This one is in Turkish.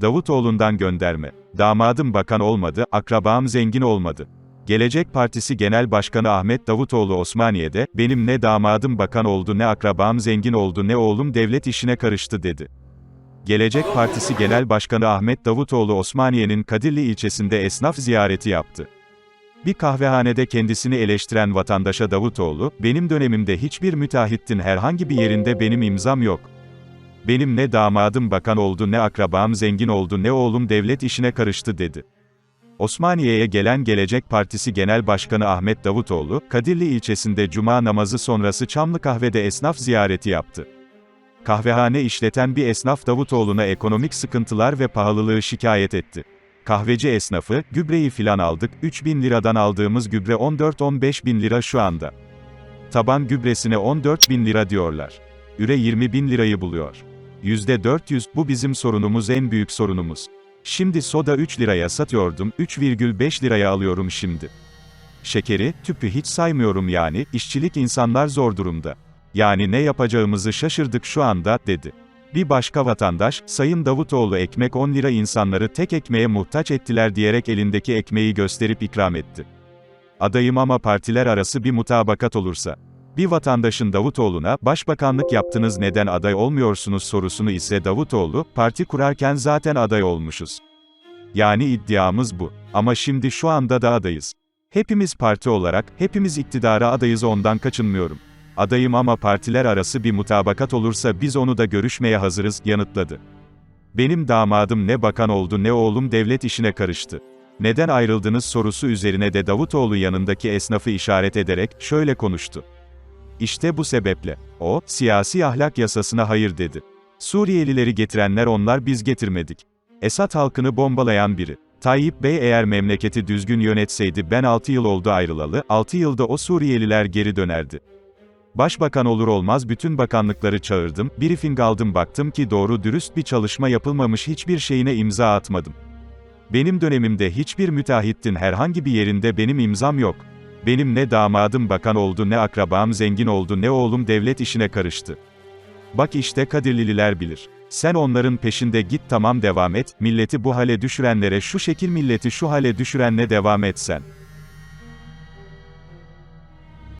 Davutoğlu'ndan gönderme. Damadım bakan olmadı, akrabam zengin olmadı. Gelecek Partisi Genel Başkanı Ahmet Davutoğlu Osmaniye'de, benim ne damadım bakan oldu ne akrabam zengin oldu ne oğlum devlet işine karıştı dedi. Gelecek Partisi Genel Başkanı Ahmet Davutoğlu Osmaniye'nin Kadirli ilçesinde esnaf ziyareti yaptı. Bir kahvehanede kendisini eleştiren vatandaşa Davutoğlu, benim dönemimde hiçbir müteahhitin herhangi bir yerinde benim imzam yok. Benim ne damadım bakan oldu ne akrabam zengin oldu ne oğlum devlet işine karıştı dedi. Osmaniye'ye gelen Gelecek Partisi Genel Başkanı Ahmet Davutoğlu, Kadirli ilçesinde cuma namazı sonrası Çamlı Kahve'de esnaf ziyareti yaptı. Kahvehane işleten bir esnaf Davutoğlu'na ekonomik sıkıntılar ve pahalılığı şikayet etti. Kahveci esnafı, gübreyi filan aldık, 3 bin liradan aldığımız gübre 14-15 bin lira şu anda. Taban gübresine 14 bin lira diyorlar. Üre 20 bin lirayı buluyor. %400, bu bizim sorunumuz en büyük sorunumuz. Şimdi soda 3 liraya satıyordum, 3,5 liraya alıyorum şimdi. Şekeri, tüpü hiç saymıyorum yani, işçilik insanlar zor durumda. Yani ne yapacağımızı şaşırdık şu anda, dedi. Bir başka vatandaş, Sayın Davutoğlu ekmek 10 lira insanları tek ekmeğe muhtaç ettiler diyerek elindeki ekmeği gösterip ikram etti. Adayım ama partiler arası bir mutabakat olursa. Bir vatandaşın Davutoğlu'na, başbakanlık yaptınız neden aday olmuyorsunuz sorusunu ise Davutoğlu, parti kurarken zaten aday olmuşuz. Yani iddiamız bu. Ama şimdi şu anda da adayız. Hepimiz parti olarak, hepimiz iktidara adayız ondan kaçınmıyorum. Adayım ama partiler arası bir mutabakat olursa biz onu da görüşmeye hazırız, yanıtladı. Benim damadım ne bakan oldu ne oğlum devlet işine karıştı. Neden ayrıldınız sorusu üzerine de Davutoğlu yanındaki esnafı işaret ederek şöyle konuştu. İşte bu sebeple. O, siyasi ahlak yasasına hayır dedi. Suriyelileri getirenler onlar biz getirmedik. Esad halkını bombalayan biri. Tayyip Bey eğer memleketi düzgün yönetseydi ben 6 yıl oldu ayrılalı, 6 yılda o Suriyeliler geri dönerdi. Başbakan olur olmaz bütün bakanlıkları çağırdım, briefing aldım baktım ki doğru dürüst bir çalışma yapılmamış hiçbir şeyine imza atmadım. Benim dönemimde hiçbir müteahhitin herhangi bir yerinde benim imzam yok. Benim ne damadım bakan oldu ne akrabam zengin oldu ne oğlum devlet işine karıştı. Bak işte Kadirlililer bilir. Sen onların peşinde git tamam devam et, milleti bu hale düşürenlere şu şekil milleti şu hale düşürenle devam et sen.